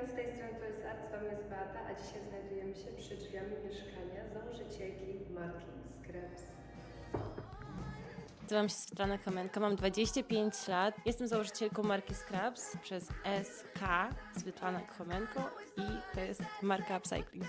witam, z tej strony to jest Art, z Wami jest Beata, a dzisiaj znajdujemy się przy drzwiami mieszkania założycielki marki Scraps. Nazywam się Svetlana Kamenka, mam 25 lat. Jestem założycielką marki Scrubs przez SK, Svetlana Kamenko i to jest marka Upcycling.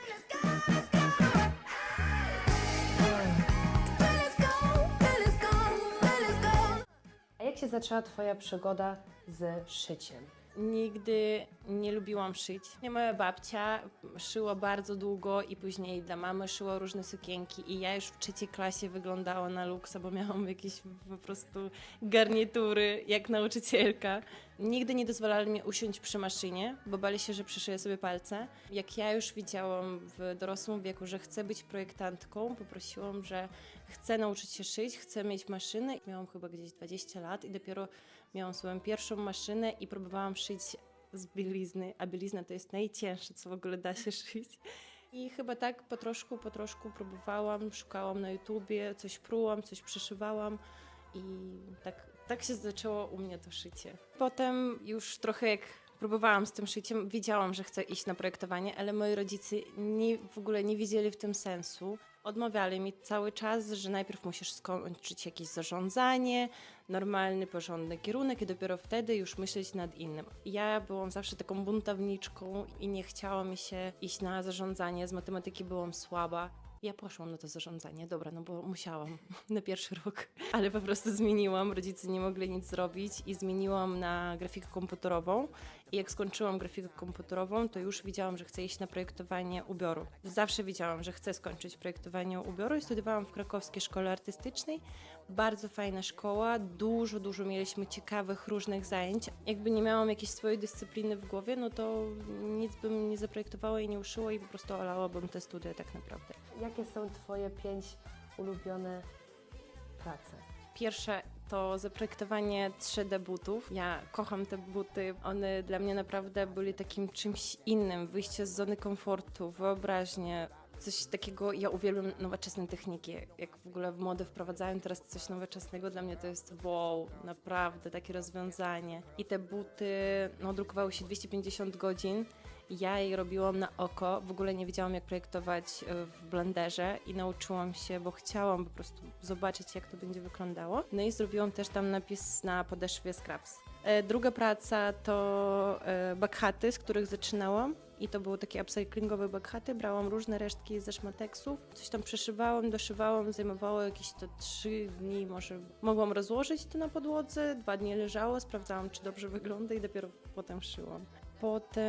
A jak się zaczęła Twoja przygoda z szyciem? Nigdy nie lubiłam szyć. Moja babcia szyła bardzo długo i później dla mamy szyła różne sukienki i ja już w trzeciej klasie wyglądała na luksa, bo miałam jakieś po prostu garnitury jak nauczycielka. Nigdy nie dozwalali mi usiąść przy maszynie, bo bali się, że przyszyję sobie palce. Jak ja już widziałam w dorosłym wieku, że chcę być projektantką, poprosiłam, że chcę nauczyć się szyć, chcę mieć maszynę. Miałam chyba gdzieś 20 lat i dopiero miałam swoją pierwszą maszynę i próbowałam szyć z bielizny, a bielizna to jest najcięższe, co w ogóle da się szyć. I chyba tak po troszku, po troszku próbowałam, szukałam na YouTubie, coś prułam, coś przeszywałam i tak, tak się zaczęło u mnie to szycie. Potem już trochę jak próbowałam z tym szyciem, wiedziałam, że chcę iść na projektowanie, ale moi rodzice nie, w ogóle nie widzieli w tym sensu. Odmawiali mi cały czas, że najpierw musisz skończyć jakieś zarządzanie, normalny, porządny kierunek i dopiero wtedy już myśleć nad innym. Ja byłam zawsze taką buntowniczką i nie chciało mi się iść na zarządzanie, z matematyki byłam słaba. Ja poszłam na to zarządzanie, dobra, no bo musiałam na pierwszy rok, ale po prostu zmieniłam, rodzice nie mogli nic zrobić i zmieniłam na grafikę komputerową. I jak skończyłam grafikę komputerową, to już wiedziałam, że chcę iść na projektowanie ubioru. Zawsze wiedziałam, że chcę skończyć projektowanie ubioru i studiowałam w krakowskiej szkole artystycznej. Bardzo fajna szkoła, dużo, dużo mieliśmy ciekawych, różnych zajęć. Jakby nie miałam jakiejś swojej dyscypliny w głowie, no to nic bym nie zaprojektowała i nie uszyła i po prostu olałabym te studia tak naprawdę. Jakie są Twoje pięć ulubione prace? Pierwsze to zaprojektowanie 3D butów. Ja kocham te buty. One dla mnie naprawdę byli takim czymś innym. Wyjście z zony komfortu, wyobraźnię. Coś takiego, ja uwielbiam nowoczesne techniki. Jak w ogóle w modę wprowadzają teraz coś nowoczesnego, dla mnie to jest wow, naprawdę takie rozwiązanie. I te buty, no drukowały się 250 godzin. Ja je robiłam na oko, w ogóle nie wiedziałam jak projektować e, w Blenderze i nauczyłam się, bo chciałam po prostu zobaczyć jak to będzie wyglądało. No i zrobiłam też tam napis na podeszwie Scraps. E, Druga praca to e, backhaty, z których zaczynałam. I to były takie upcyclingowe backhaty. Brałam różne resztki ze szmateksów, coś tam przeszywałam, doszywałam, zajmowało jakieś to trzy dni, może mogłam rozłożyć to na podłodze, dwa dni leżało, sprawdzałam, czy dobrze wygląda i dopiero potem szyłam. Potem